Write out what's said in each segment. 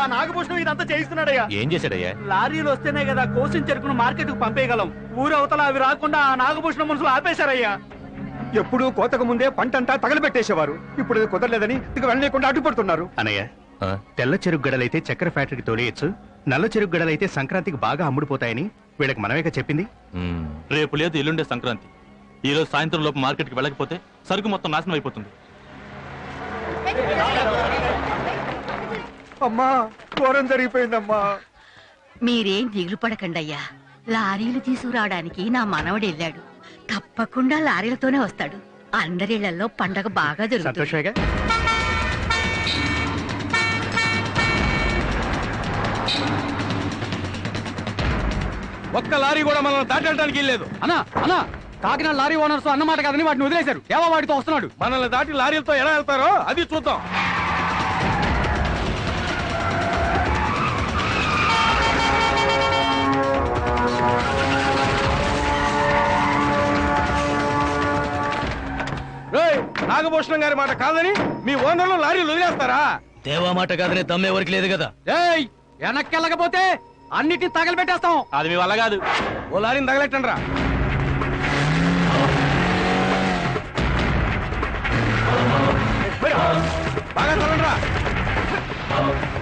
ఆ నాగభూషణం ఇదంతా చేయిస్తున్నాడయ్యా. ఏం చేశాడయ్యా? లారీలు వస్తేనే కదా కోసిన చెరుకును మార్కెట్కు పంపేయగలం. ఊరు అవతల అవి రాకుండా ఆ నాగభూషణం మనుషులు ఆపేశారయ్యా. ఎప్పుడు కోతకు ముందే పంటంతా తగలబెట్టేసేవారు. ఇప్పుడు ఇది కుదరలేదని ఇక వెళ్ళలేకుండా అడ్డుపడుతున్నారు. అనయ్య ఆ? తెల్ల చెరుకు గడలైతే చక్కెర ఫ్యాక్టరీకి తోలేయచ్చు. నల్ల చెరుకు గడలైతే సంక్రాంతికి బాగా అమ్ముడుపోతాయని వీళ్ళకి మనమేక చెప్పింది. రేపు లేదు ఎల్లుండే సంక్రాంతి. ఈ రోజు సాయంత్రం లోపు మార్కెట్కి వెళ్ళకపోతే సరుకు మొత్తం నాశనం అయిపోతుంది. అమ్మా ఘోరం జరిగిపోయిందమ్మా. మీరేం దిగులు పడకండయ్యా లారీలు తీసుకురావడానికి నా మనవడు వెళ్ళాడు. తప్పకుండా లారీలతోనే వస్తాడు. అందరిళ్ళలో పండగ బాగా జరుగుతుంది. ఒక్క లారీ కూడా మనం దాటడానికి లేదు అన్నా అన్నా. కాకినాడ లారీ ఓనర్స్ అన్నమాట కదని వాటిని వదిలేశారు. ఏవో వాటితో వస్తున్నాడు. మనల్ని దాటి లారీలతో ఎలా వెళ్తారో అది చూద్దాం. నాగభూషణం గారి మాట కాదని మీ ఓనర్లు లారీలు వదిలేస్తారా? దేవా మాట కాదనే దమ్మెవరికి లేదు కదా? ఏయ్ వెనక్కి వెళ్ళకపోతే అన్నిటిని తగలబెట్టేస్తాం. అది మీ వల్ల కాదు. ఓ లారీని తగలెట్టండి రా 好。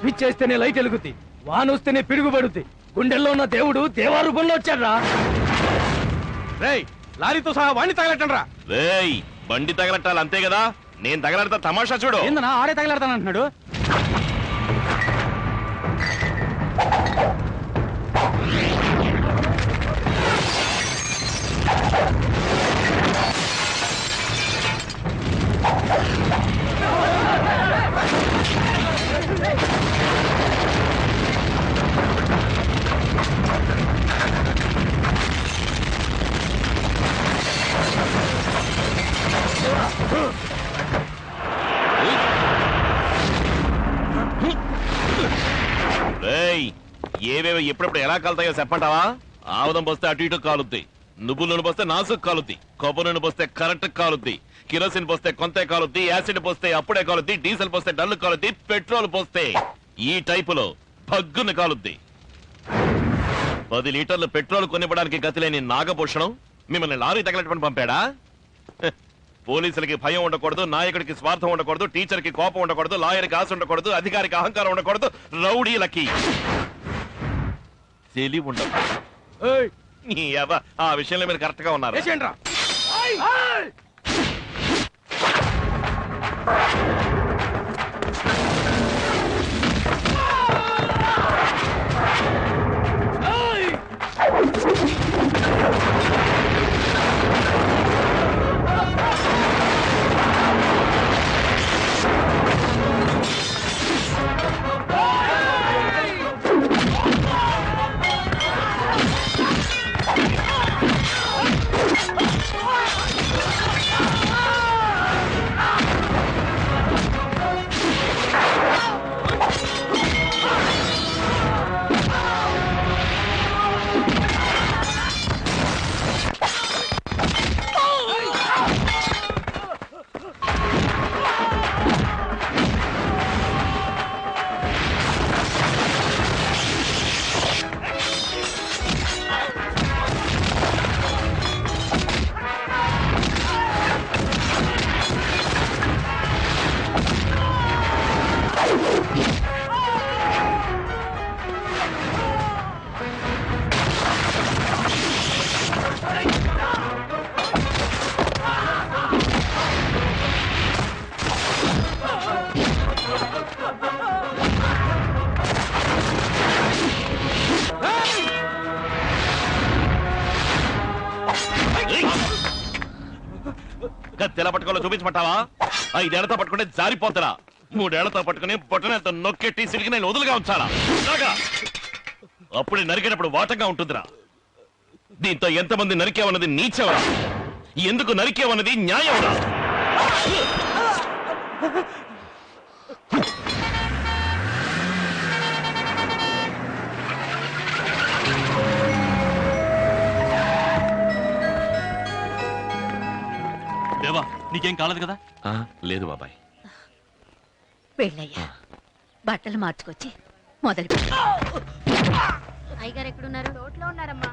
స్విచ్ చేస్తేనే లైట్ వెలుగుద్ది. వాన వస్తేనే పిడుగు పడుద్ది గుండెల్లో ఉన్న దేవుడు దేవా రూపంలో వచ్చాడ్రా. రేయ్ లారీతో సహా వాణ్ణి తగలెట్టండి రా రేయ్ బండి తగలట్టాలి అంతే కదా? నేను తగలడతా తమాషా చూడు. ఏందన్నా ఆడే తగలెడతానంటున్నాడు? ఎప్పుడెప్పుడు ఎలా కలుతాయో చెప్పంటావా? ఆముదం పోస్తే అటు ఇటు కాలుద్ది. నువ్వు నూనె పోస్తే నాసుకు కాలుద్ది. కొబ్బరి నూనె పోస్తే కరెంట్ కాలుద్ది. కిరోసిన్ పోస్తే కొంతే కాలుద్ది. యాసిడ్ పోస్తే అప్పుడే కాలుద్ది. డీజిల్ పోస్తే డల్లు కాలుద్ది. పెట్రోల్ పోస్తే ఈ టైపులో భగ్గున కాలుద్ది. పది లీటర్లు పెట్రోల్ కొనివ్వడానికి గతిలేని నాగభూషణం మిమ్మల్ని లారీ తగలటువంటి పంపాడా? పోలీసులకి భయం ఉండకూడదు నాయకుడికి స్వార్థం ఉండకూడదు టీచర్కి కోపం ఉండకూడదు లాయర్కి ఆశ ఉండకూడదు అధికారికి అహంకారం ఉండకూడదు రౌడీలకి. తెలివి ఈ యవ్వ, ఆ విషయంలో మీరు కరెక్ట్గా ఉన్నారు వేసేయండి రా కత్తి ఎలా పట్టుకోవాలో చూపించమంటావా? ఐదేళ్ళతో పట్టుకుంటే జారిపోతారా. మూడేళ్ళతో పట్టుకుని బొట్టనేతో నొక్కెట్టి సిరిగి నేను వదులుగా ఉంచాలా అప్పుడే నరికేటప్పుడు వాటంగా ఉంటుందిరా. దీంతో ఎంతమంది నరికేవన్నది నీచేవరా? ఎందుకు నరికేవన్నది న్యాయమరా నీకేం కాలేదు కదా? ఆ, లేదు బాబాయ్. వెళ్ళయ్యా. బట్టలు మార్చుకొచ్చి మొదలు పెట్టు. అయ్యగారు ఎక్కడున్నారు రోడ్లో ఉన్నారమ్మా.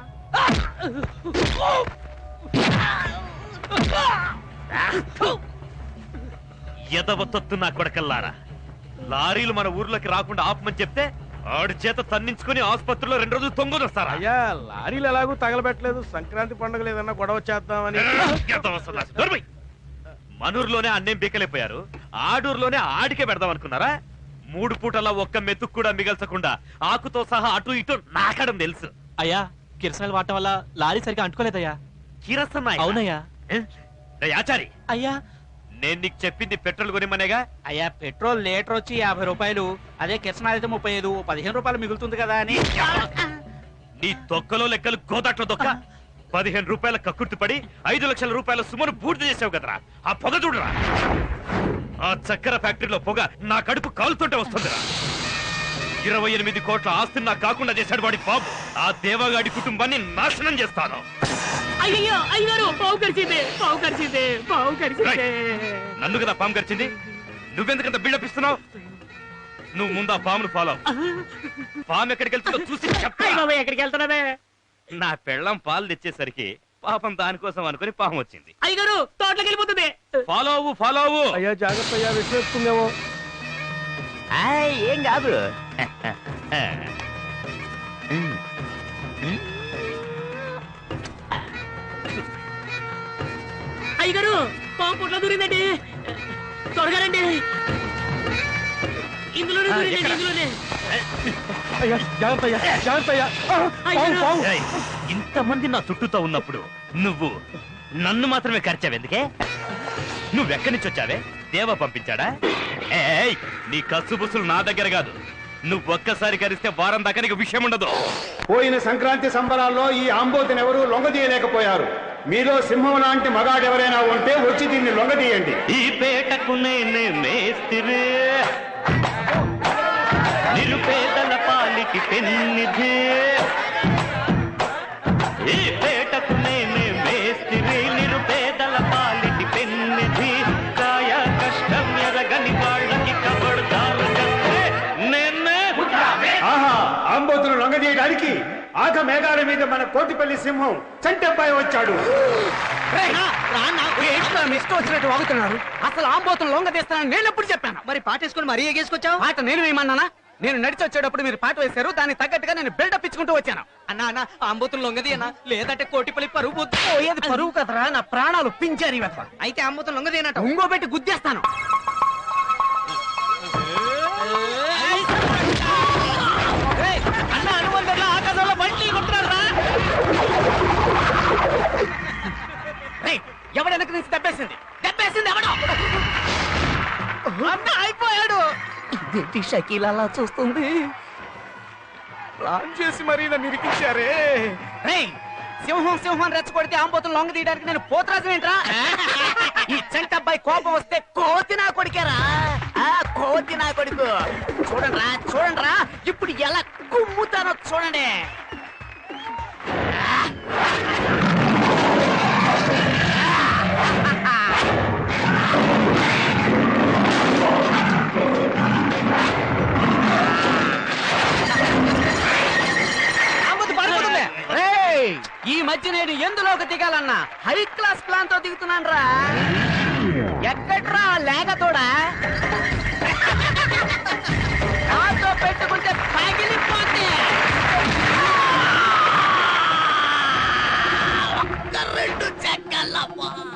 ఎదవతొత్తు నా కొడకల్లారా. లారీలు మన ఊర్లోకి రాకుండా ఆపమని చెప్తే ఆడి చేత తన్నించుకుని ఆసుపత్రిలో రెండు రోజులు తొంగుదొస్తారా అయ్యా లారీలు ఎలాగూ తగలబెట్టలేదు. సంక్రాంతి పండుగ ఏదన్నా గొడవ చేద్దామని. మనూరులోనే అన్నేం బీకలేకపోయారు ఆడూరులోనే ఆడికే పెడదాం అనుకున్నారా? మూడు పూటలా ఒక్క మెతుకు కూడా మిగల్చకుండా ఆకుతో సహా అటు ఇటు నాకడం తెలుసు. అయ్యా కిరసనాలు వాడటం వల్ల లారీ సరిగా అంటుకోలేదయ్యా. కిరసనాయ్ అవునయ్యా. ఆచారి. అయ్యా. నేను నీకు చెప్పింది పెట్రోల్ కొనిమనేగా అయ్యా పెట్రోల్ లీటర్ వచ్చి యాభై రూపాయలు అదే కిరసనాలు అయితే ముప్పై ఐదు పదిహేను రూపాయలు మిగులుతుంది కదా అని. నీ తొక్కలో లెక్కలు గోదాట్లో దొక్క పదిహేను రూపాయల కక్కుర్తి పడి ఐదు లక్షల రూపాయల సుమను పూర్తి చేసావు కదరా. ఆ పొగ చూడరా. ఆ చక్కెర ఫ్యాక్టరీలో పొగ నా కడుపు కాలుతుంటే వస్తుందిరా. ఇరవై ఎనిమిది కోట్ల ఆస్తిని నాకు కాకుండా చేశాడు వాడి బాబు. ఆ దేవగాడి కుటుంబాన్ని నాశనం చేస్తాను. అయ్యో అయ్యారు పావు పావు పావు నన్ను కదా పాము గడిచింది నువ్వెందుకంత బిల్డప్ ఇస్తున్నావు? నువ్వు ముందు ఆ పామును ఫాలో పాము ఎక్కడికి వెళ్తుందో చూసి చెప్పా బాబాయ్ ఎక్కడికి వెళ్తున్నావే? నా పెళ్ళం పాలు తెచ్చేసరికి పాపం దానికోసం అనుకుని పాము వచ్చింది. అయ్యగారు తోటలోకి వెళ్ళిపోతుంది. ఫాలో అవ్వు ఫాలో అవ్వు. అయ్యా జాగ్రత్త అయ్యా విసిరేస్తుందేమో ఏం కాదు. అయ్యగారు పావు పుట్ల దూరిందండి. త్వరగా రండి. ఇందులోనే దూరిందండి ఇందులోనే. అయ్యా జాగ్రత్త అయ్యా జాగ్రత్త అయ్యా. ఆ, పావు, పావు. ఏయ్, ఇంతమంది నా చుట్టూతో ఉన్నప్పుడు నువ్వు నన్ను మాత్రమే ఖర్చావు ఎందుకే? నువ్వెక్కడి నుంచి వచ్చావే? దేవ పంపించాడా? ఏయ్ నీ కసుబుసులు నా దగ్గర కాదు. నువ్వు ఒక్కసారి కరిస్తే వారం దాకా నీకు విషయం ఉండదు. పోయిన సంక్రాంతి సంబరాల్లో ఈ ఆంబోతిని ఎవరు లొంగదీయలేకపోయారు. మీలో సింహం లాంటి మగాడెవరైనా ఉంటే వచ్చి దీన్ని లొంగదీయండి. ఈ పేటకు నేనే మేస్తిరే. పెన్నిధే ఈ పేటకు నేనే మేస్తిరి నిరుపేదల పాలికి పెన్నిధి. కాయ కష్టం ఎరగని వాళ్ళకి కబడ్దారు నేనే. ఆహా ఆంబోతును లొంగదీయడానికి ఆక మేఘాల మీద మన కోటిపల్లి సింహం చంటబ్బాయి వచ్చాడు. ఇష్టం వచ్చినట్టు వాగుతున్నారు. అసలు ఆంబోతులు లొంగ తీస్తానని నేను ఎప్పుడు చెప్పాను? మరి పాటేసుకుని మరీ ఎగేసుకొచ్చావు? పాట నేను వేయమన్నానా? నేను నడిచి వచ్చేటప్పుడు మీరు పాట వేశారు దానికి తగ్గట్టుగా నేను బిల్డప్ ఇచ్చుకుంటూ వచ్చాను. అన్నా అన్న ఆంబోతులు లొంగది అన్న. లేదంటే కోటిపల్లి పరువు. పోయేది పరువు కదరా నా ప్రాణాలు పించారు ఇవత అయితే ఆంబోతులు లొంగదేనట ఉంగో పెట్టి గుద్దేస్తాను. అన్న అనుబంధంలో ఆకాశంలో బండి కొట్టున్నారా? రేయ్, ఎవడు వెనక నుంచి దెబ్బేసింది? దెబ్బేసింది ఎవడు? అన్న అయిపోయాడు. ఇదేంటి షకీల్ అలా చూస్తుంది? ప్లాన్ చేసి మరీ నన్ను ఇరికించారే? రేయ్ సింహం సింహం రెచ్చగొడితే ఆంబోతులు లొంగ తీయడానికి నేను పోతరాజు ఏంట్రా? ఈ చెంట అబ్బాయి కోపం వస్తే కోతి నా కొడుకేరా? ఆ కోతి నా కొడుకు. చూడండి రా చూడండి రా ఇప్పుడు ఎలా కుమ్ముతానో చూడండి. ఈ మధ్య నేను ఎందులోకి దిగాలన్నా? హై క్లాస్ ప్లాన్తో దిగుతున్నాను రా ఎక్కడ్రా లేకతోడా ఆటో పెట్టుకుంటే పగిలిపోతే. కరెంటు